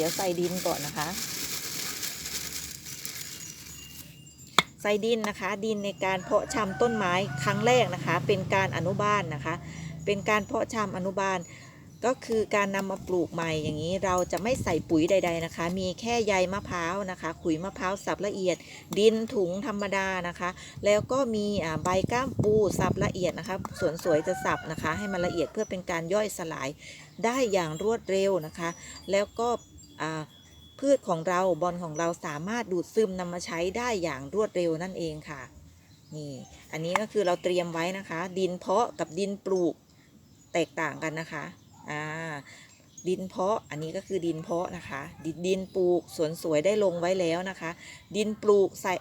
ดี๋ยวใส่ดินก่อนนะคะ ใส่ดินนะคะ ดินในการเพาะชำต้นไม้ครั้งแรกนะคะ เป็นการอนุบาลนะคะ เป็นการเพาะชำอนุบาล ก็คือการนำมาปลูกใหม่อย่างนี้เราจะไม่ใส่ปุ๋ยใด ๆนะคะ มีแค่ใยมะพร้าวนะคะ ขุยมะพร้าวสับละเอียด ดินถุงธรรมดานะคะ แล้วก็มีใบก้ามปูสับละเอียดนะคะสวนสวยจะสับนะคะ ให้มันละเอียดเพื่อเป็นการย่อยสลายได้อย่างรวดเร็วนะคะ แล้วก็ พืชของเราบอลของเราสามารถดูดซึมนำมาใช้ได้อย่างรวดเร็วนั่นเองค่ะนี่อันนี้ก็คือเราเตรียมไว้นะคะ ดินเพาะกับดินปลูกแตกต่างกันนะคะอ่าดินเพาะอันนี้ก็คือดินเพาะนะคะดินดินปลูกสวนสวยได้ลงไว้แล้วนะคะ ดินปลูกใส่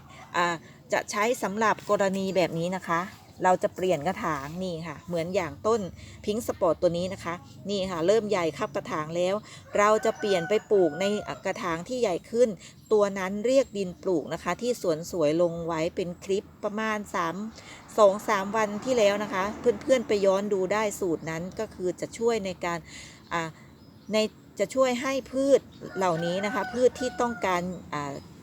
จะใช้สำหรับกรณีแบบนี้นะคะ เราจะเปลี่ยนกระถางนี่ค่ะ เหมือนอย่างต้นพิงค์สปอร์ตตัวนี้นะคะ นี่ค่ะ เริ่มใหญ่ครับกระถางแล้ว เราจะเปลี่ยนไปปลูกในกระถางที่ใหญ่ขึ้น ตัวนั้นเรียกดินปลูกนะคะ ที่สวนสวยลงไว้เป็นคลิปประมาณ 3 2 3 วันที่แล้วนะคะ เพื่อนๆไปย้อนดูได้สูตรนั้นก็คือจะช่วยในการในจะช่วยให้พืชเหล่านี้นะคะ พืชที่ต้องการ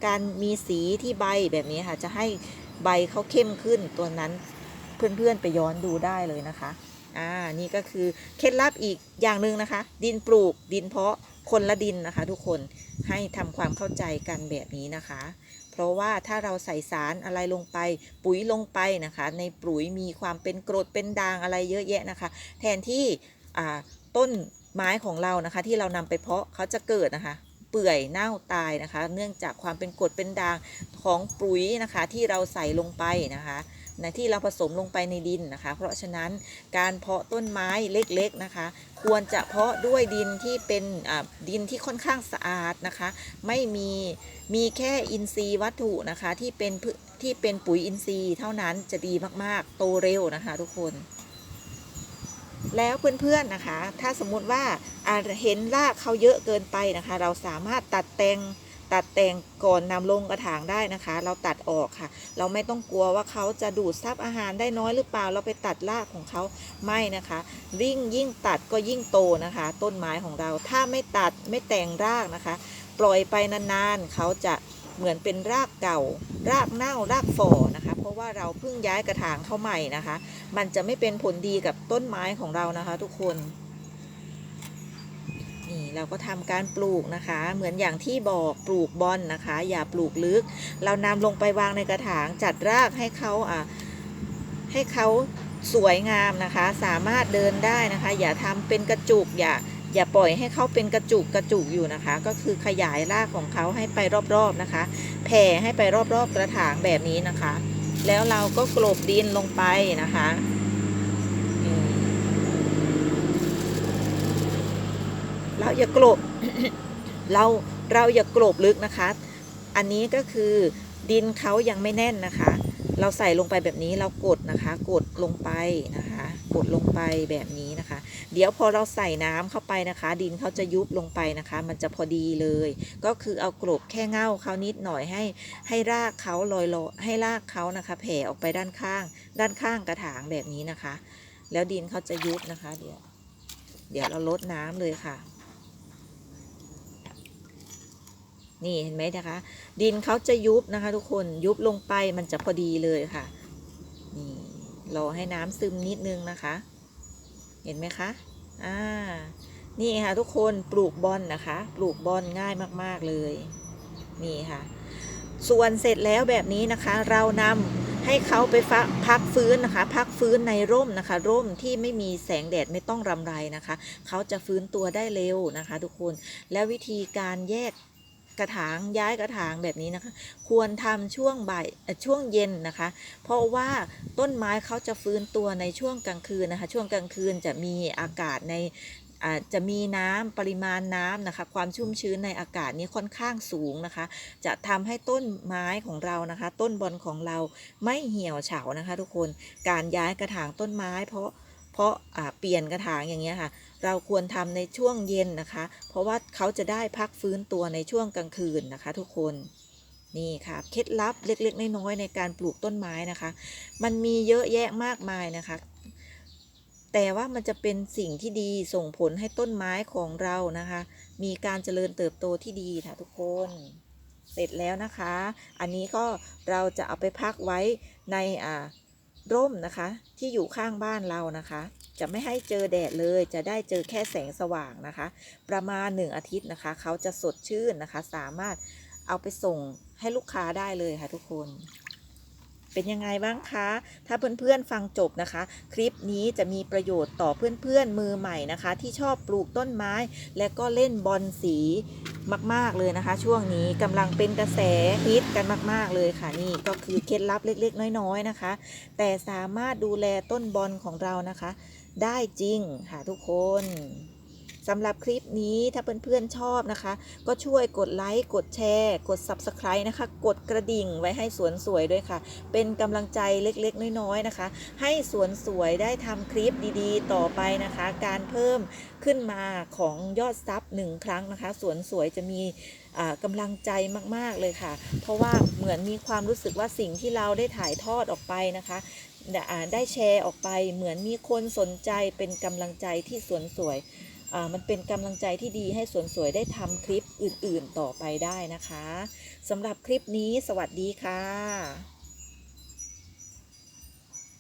การมีสีที่ใบแบบนี้ค่ะ จะให้ใบเขาเข้มขึ้นตัวนั้น เพื่อนๆไปย้อนดูได้เลยนะคะอ่านี่ก็คือเคล็ดลับอีกอย่างหนึ่งนะคะ ดินปลูกดินเพาะคนละดินนะคะ ทุกคนให้ทำความเข้าใจกันแบบนี้นะคะ เพราะว่าถ้าเราใส่สารอะไรลงไป ปุ๋ยลงไปนะคะ ในปุ๋ยมีความเป็นกรดเป็นด่างอะไรเยอะแยะนะคะ แทนที่อ่าต้นไม้ของเรานะคะ ที่เรานำไปเพาะเขาจะเกิดนะคะ เปื่อยเน่าตายนะคะ เนื่องจากความเป็นกรดเป็นด่างของปุ๋ยนะคะ ที่เราใส่ลงไปนะคะ ในที่เราผสมลงไปในดินนะคะ เพราะฉะนั้นการเพาะต้นไม้เล็กๆนะคะ ควรจะเพาะด้วยดินที่เป็นดินที่ค่อนข้างสะอาดนะคะ ไม่มีมีแค่อินทรีย์วัตถุนะคะที่เป็นที่เป็นปุ๋ยอินทรีย์เท่านั้นจะดีมากๆ โตเร็วนะคะทุกคนแล้วเพื่อนๆนะคะ ถ้าสมมุติว่าเห็นรากเขาเยอะเกินไปนะคะ เราสามารถตัดแต่ง ตัดแต่งก่อนนำลงกระถางได้นะคะ เราตัดออกค่ะ เราไม่ต้องกลัวว่าเขาจะดูดซับอาหารได้น้อยหรือเปล่า เราไปตัดรากของเขาไม่นะคะยิ่งยิ่งตัดก็ยิ่งโตนะคะ ต้นไม้ของเราถ้าไม่ตัดไม่แต่งรากนะคะ ปล่อยไปนานๆเขาจะเหมือนเป็นรากเก่า รากเน่ารากฝ่อนะคะ เพราะว่าเราเพิ่งย้ายกระถางเข้าใหม่นะคะ มันจะไม่เป็นผลดีกับต้นไม้ของเรานะคะ ทุกคน เราก็ทำการปลูกนะคะ เหมือนอย่างที่บอกปลูกบอนนะคะ อย่าปลูกลึก เรานำลงไปวางในกระถางจัดรากให้เขาอะให้เขาสวยงามนะคะ สามารถเดินได้นะคะ อย่าทำเป็นกระจุกอย่าอย่าปล่อยให้เขาเป็นกระจุกกระจุกอยู่นะคะ ก็คือขยายรากของเขาให้ไปรอบๆนะคะ แผ่ให้ไปรอบๆกระถางแบบนี้นะคะ แล้วเราก็กลบดินลงไปนะคะอืมเรา อย่ากลบ เราเราอย่ากลบลึกนะคะ อันนี้ก็คือดินเขายังไม่แน่นนะคะ เราใส่ลงไปแบบนี้เรากดนะคะ กดลงไปนะคะ กดลงไปแบบนี้นะคะ เดี๋ยวพอเราใส่น้ำเข้าไปนะคะ ดินเขาจะยุบลงไปนะคะ มันจะพอดีเลย ก็คือเอากลบแค่เง่าเขานิดหน่อยให้ ให้รากเขาลอยๆให้รากเขานะคะ แผ่ออกไปด้านข้าง ด้านข้างกระถางแบบนี้นะคะ แล้วดินเขาจะยุบนะคะ เดี๋ยว เดี๋ยวเราลดน้ำเลยค่ะ นี่เห็นไหมนะคะ ดินเขาจะยุบนะคะ ทุกคนยุบลงไปมันจะพอดีเลยค่ะ นี่รอให้น้ำซึมนิดนึงนะคะ เห็นไหมคะอ่านี่ค่ะทุกคนปลูกบอนนะคะ ปลูกบอนง่ายมากๆเลย นี่ค่ะ ส่วนเสร็จแล้วแบบนี้นะคะ เรานำให้เขาไปฟักพักฟื้นนะคะ พักฟื้นในร่มนะคะ ร่มที่ไม่มีแสงแดดไม่ต้องรำไรนะคะ เขาจะฟื้นตัวได้เร็วนะคะ ทุกคน แล้ววิธีการแยก กระถางย้ายกระถางแบบนี้นะคะ ควรทำช่วงบ่ายช่วงเย็นนะคะ เพราะว่าต้นไม้เขาจะฟื้นตัวในช่วงกลางคืนนะคะ ช่วงกลางคืนจะมีอากาศในอาจะมีน้ำปริมาณน้ำนะคะ ความชุ่มชื้นในอากาศนี้ค่อนข้างสูงนะคะ จะทำให้ต้นไม้ของเรานะคะ ต้นบอลของเราไม่เหี่ยวเฉานะคะ ทุกคนการย้ายกระถางต้นไม้ เพราะเพราะอ่าเปลี่ยนกระถางอย่างเงี้ยค่ะ เราควรทำในช่วงเย็นนะคะ เพราะว่าเขาจะได้พักฟื้นตัวในช่วงกลางคืนนะคะ ทุกคนนี่ค่ะเคล็ดลับเล็กๆน้อยๆในการปลูกต้นไม้นะคะ มันมีเยอะแยะมากมายนะคะ แต่ว่ามันจะเป็นสิ่งที่ดีส่งผลให้ต้นไม้ของเรานะคะ มีการเจริญเติบโตที่ดีค่ะทุกคนเสร็จแล้วนะคะ อันนี้ก็เราจะเอาไปพักไว้ในอ่าร่มนะคะที่อยู่ข้างบ้านเรานะคะ จะไม่ให้เจอแดดเลยจะได้เจอแค่แสงสว่างนะคะ ประมาณ 1 อาทิตย์นะคะ เขาจะสดชื่นนะคะ สามารถเอาไปส่งให้ลูกค้าได้เลยค่ะทุกคน เป็นยังไงบ้างคะ ถ้าเพื่อนๆฟังจบนะคะ คลิปนี้จะมีประโยชน์ต่อเพื่อนๆมือใหม่นะคะ ที่ชอบปลูกต้นไม้ และก็เล่นบอลสีมาก ๆ เลยนะคะ ช่วงนี้กำลังเป็นกระแสฮิตกันมาก ๆ เลยค่ะนี่ก็คือเคล็ดลับเล็ก ๆ น้อย ๆ นะคะ แต่สามารถดูแลต้นบอลของเรานะคะ ได้จริงค่ะทุกคนสำหรับคลิปนี้ถ้าเพื่อนๆชอบนะคะ ก็ช่วยกดไลค์ กดแชร์ กด Subscribe นะคะ กดกระดิ่งไว้ให้สวนสวยด้วยค่ะ เป็นกำลังใจเล็กๆ น้อยๆนะคะ ให้สวนสวยได้ทำคลิปดีๆ ต่อไปนะคะ การเพิ่มขึ้นมาของยอดซับหนึ่งครั้งนะคะ สวนสวยจะมีอ่ากำลังใจมากๆเลยค่ะ เพราะว่าเหมือนมีความรู้สึกว่าสิ่งที่เราได้ถ่ายทอดออกไปนะคะ ได้แชร์ออกไปเหมือนมีคนสนใจเป็นกำลังใจที่สวนสวยมันเป็นกำลังใจที่ดีให้สวนสวยได้ทำคลิปอื่นๆต่อไปได้นะคะสำหรับคลิปนี้สวัสดีค่ะ